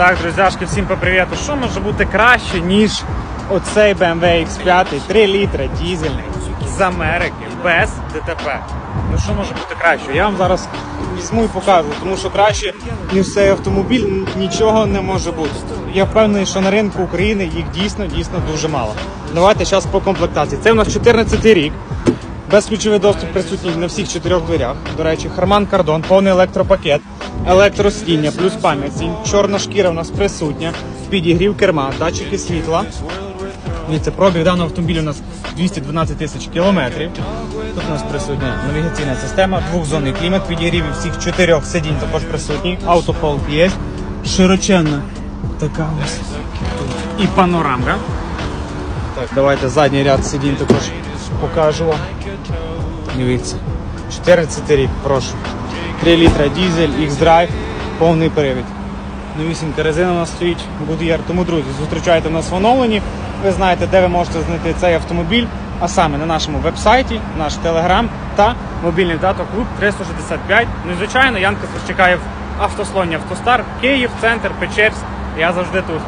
Так, друзяшки, всім попривіт. Що може бути краще, ніж оцей BMW X5 3 літра дізельний з Америки без ДТП? Ну що може бути краще? Я вам зараз візьму і покажу, тому що краще, ніж цей автомобіль, нічого не може бути. Я впевнений, що на ринку України їх дійсно дійсно дуже мало. Давайте зараз по комплектації. Це у нас 14 рік. Безключовий доступ присутній на всіх чотирьох дверях. До речі, Харман Кардон, повний електропакет, електросидіння, плюс пам'ять, сінь, чорна шкіра у нас присутня, підігрів керма, датчики світла. Дивіться, пробіг даного автомобіля у нас 212 тисяч кілометрів. Тут у нас присутня навігаційна система, двохзонний клімат, підігрів всіх чотирьох сидінь також присутній, автополк є, широченна така ось тут і панорамка. Так, давайте задній ряд сидінь також покажу вам. Дивіться. 14 рік, прошу. 3 літра дізель, X-Drive, повний привід. Новісінька резина у нас стоїть Goodyear. Тому, друзі, зустрічайте нас в оновленні. Ви знаєте, де ви можете знайти цей автомобіль, а саме на нашому вебсайті, наш телеграм та мобільний дата клуб 365. Ну і звичайно, Янка вас чекає в автослоні Автостар, Київ, центр, Печерськ. Я завжди тут.